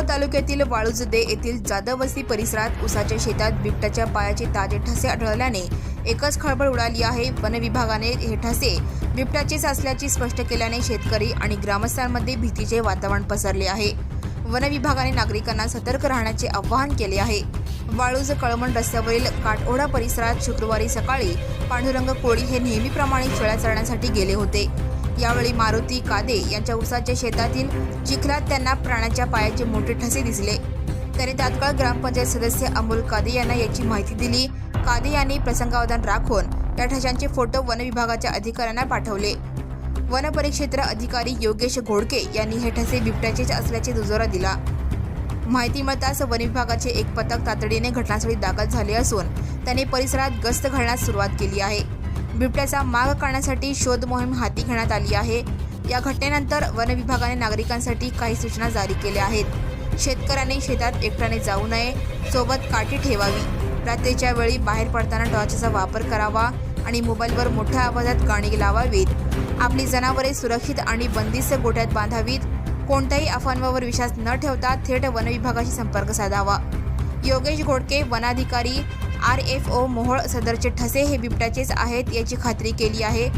तालुक्यातील वाळुजदे येथील जाधववस्ती परिसरात उसाच्या शेतात बिबट्याच्या पायाचे ताजे ठसे आढळल्याने एकच खळबळ उडाली आहे. वन विभागाने हे ठसे बिबट्याचेच असल्याचे स्पष्ट केल्याने शेतकरी आणि ग्रामस्थांमध्ये भीतीचे वातावरण पसरले आहे. वन विभागाने नागरिकांना सतर्क राहण्याचे आवाहन केले आहे. वाळूज कळमण रस्त्यावरील काटओढा परिसरात शुक्रवारी सकाळी पांडुरंग कोळी हे नेहमीप्रमाणे शेळ्या चरण्यासाठी गेले होते. यावेळी मारुती कादे यांच्या उसाच्या शेतातील चिखलात त्यांना प्राण्याच्या पायाचे मोठे ठसे दिसले. त्याने तात्काळ ग्रामपंचायत सदस्य अमोल कादे यांना याची माहिती दिली. कादे यांनी प्रसंगावधान राखून या ठशांचे फोटो वन विभागाच्या अधिकाऱ्यांना पाठवले. वनपरिक्षेत्र अधिकारी योगेश घोडके यांनी हे ठसे बिबट्याचेच असल्याचे दुजोरा दिला. माहिती मिळताच वन विभागाचे एक पथक तातडीने घटनास्थळी दाखल झाले असून त्यांनी परिसरात गस्त घालण्यास सुरुवात केली आहे. बिबट्याचा माग काढण्यासाठी शोध मोहीम हाती घेण्यात आली आहे. या घटनेनंतर वन विभागाने नागरिकांसाठी काही सूचना जारी केल्या आहेत. शेतकऱ्यांनी शेतात एकट्याने जाऊ नये सोबत काठी ठेवावी. रात्रीच्या वेळी बाहेर पडताना टॉर्चचा वापर करावा आणि मोबाईलवर मोठ्या आवाजात गाणी लावावीत. आपली जनावरे सुरक्षित आणि बंदिस्त गोठ्यात बांधावीत. कोणत्याही अफवांवर विश्वास न ठेवता थेट वनविभागाशी संपर्क साधावा. योगेश घोडके वनाधिकारी आर एफ ओ मोहोळ सदरचे ठसे हे बिबट्याचेच आहेत याची खात्री केली आहे.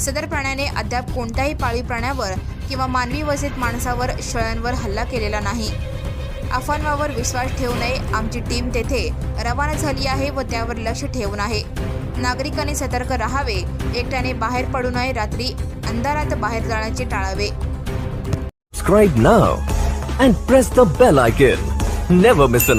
सदर प्राण्याने अद्याप कोणत्याही पाळीव प्राण्यावर किंवा मानवी वसेत माणसावर शेळ्यांवर हल्ला केलेला नाही. अफवांवर विश्वास ठेवू नये आमची टीम तेथे रवाना झाली आहे व त्यावर लक्ष ठेवून आहे. नागरिकांनी सतर्क राहावे एकट्याने बाहेर पडू नये रात्री अंधारात बाहेर जाण्याचे टाळावे. Subscribe now and press the bell icon. Never miss an